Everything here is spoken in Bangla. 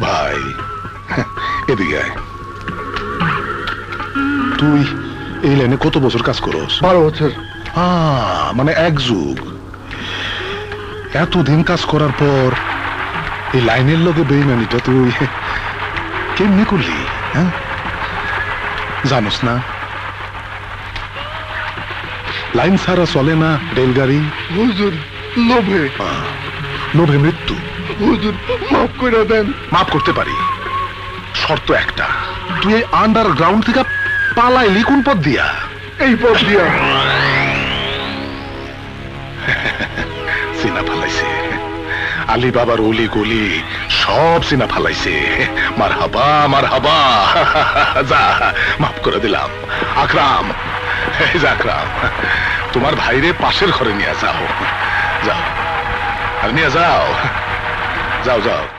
ভাই। এদিকে তুই এই লাইনে কত বছর কাজ করস? বারো বছর। মানে এক যুগ। এতদিন কাজ করার পর এই লাইনের লগে বেইমানিটা তুই কেমনি করলি হ্যাঁ? জানোস না? লাইন ছাড়া চলে না রেলগাড়ি? লোভে। লোভে মৃত্যু। হুজুর মাফ করে দেন। মাফ করতে পারি। শর্ত একটা। তুই এই আন্ডারগ্রাউন্ড থেকে পালাইলি কোন পথ দিয়া। এই পথ দিয়া। সিনা ফালাইছে। আলী বাবার অলি গলি সব সিনা ফালাইছে। মার হাবা মার হাবা যা মাফ করে দিলাম। আকরাম আকরাম তোমার ভাইরে পাশের ঘরে নিয়ে যাও। যাও। আর নিয়ে যাও যাও যাও